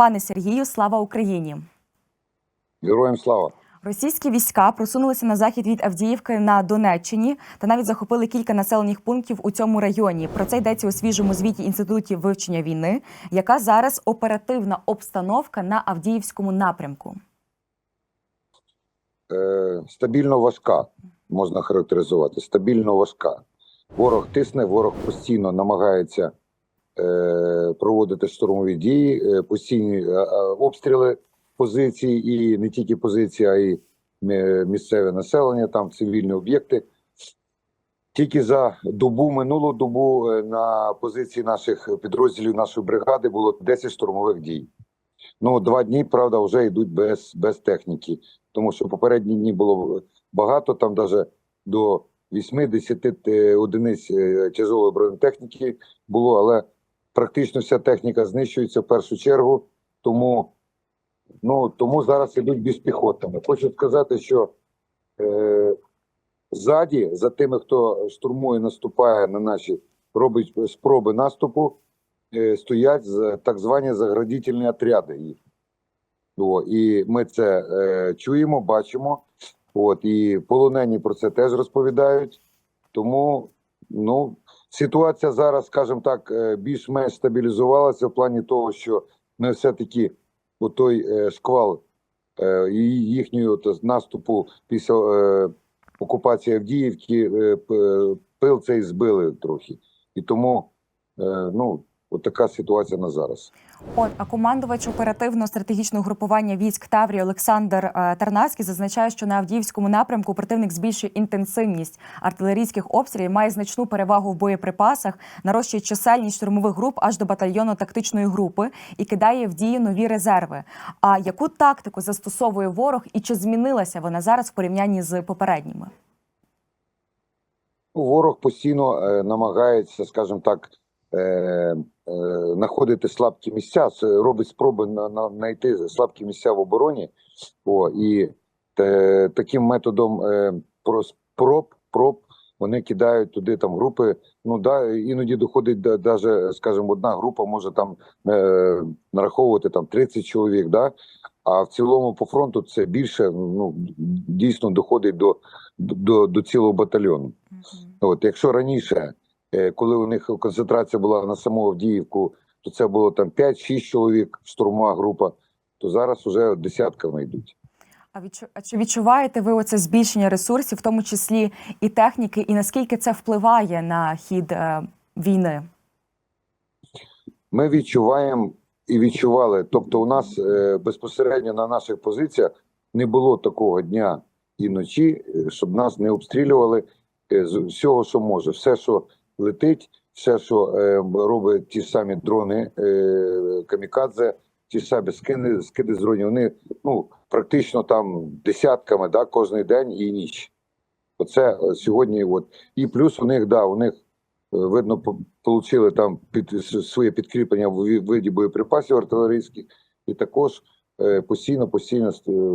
Пане Сергію, слава Україні! Героям слава! Російські війська просунулися на захід від Авдіївки на Донеччині та навіть захопили кілька населених пунктів у цьому районі. Про це йдеться у свіжому звіті інститутів вивчення війни. Яка зараз оперативна обстановка на Авдіївському напрямку? Е, стабільно важка можна характеризувати. Стабільно важка. Ворог тисне, ворог постійно намагається е, проводити штурмові дії, е, постійні е, е, обстріли позицій, і не тільки позиції, а й місцеве населення, там цивільні об'єкти. Тільки за добу, минулу добу на позиції наших підрозділів нашої бригади було 10 штурмових дій. Ну, два дні, правда, вже йдуть без, без техніки, тому що попередні дні було багато, там навіть до 8-10 одиниць тяжелої бронетехніки було, але практично вся техніка знищується в першу чергу, тому, ну, тому зараз йдуть безпіхотами. Хочу сказати, що е, ззаді, за тими, хто штурмує, наступає на наші, робить спроби наступу, е, стоять так звані заградительні отряди. О, і ми це е, чуємо, бачимо. От, і полонені про це теж розповідають. Тому ну, ситуація зараз, скажімо так, е, більш-менш стабілізувалася в плані того, що ми все-таки у той е, шквал е, їхньої наступу після окупації Авдіївки пил цей збили трохи. І тому ну, от така ситуація на зараз. От а командувач оперативно-стратегічного групування військ Таврії Олександр е, Тарнацький зазначає, що на Авдіївському напрямку противник збільшує інтенсивність артилерійських обстрілів, має значну перевагу в боєприпасах, нарощує чисельність штурмових груп аж до батальйону тактичної групи і кидає в дію нові резерви. А яку тактику застосовує ворог і чи змінилася вона зараз в порівнянні з попередніми? Ну, Ворог постійно е, намагається, скажімо так, е, знаходити слабкі місця, робить спроби на, на, знайти слабкі місця в обороні. О, і те, таким методом е, про спроб, проб вони кидають туди там групи. Ну да, іноді доходить до даже, скажімо, одна група може там е, нараховувати там 30 чоловік. Да? А в цілому по фронту це більше ну дійсно доходить до, до, до цілого батальйону. От, якщо раніше, е, коли у них концентрація була на саму Авдіївку, то це було там 5-6 чоловік, штурмова група, то зараз вже десятками йдуть. А відчу... а чи відчуваєте ви оце збільшення ресурсів, в тому числі і техніки, і наскільки це впливає на хід е, війни? Ми відчуваємо і відчували. Тобто, у нас е, безпосередньо на наших позиціях не було такого дня і ночі, е, щоб нас не обстрілювали е, з всього, що може. Все, що летить, все, що е, робить ті самі дрони е, камікадзе, ті самі скиди, скиди з дронів. Вони ну практично там десятками, да, кожен день і ніч. Оце сьогодні. От і плюс у них да, у них Е, видно, по- получили там під своє підкріплення в виді боєприпасів артилерійських, і також постійно постійно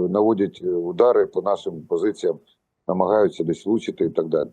наводять удари по нашим позиціям, намагаються десь влучити і так далі.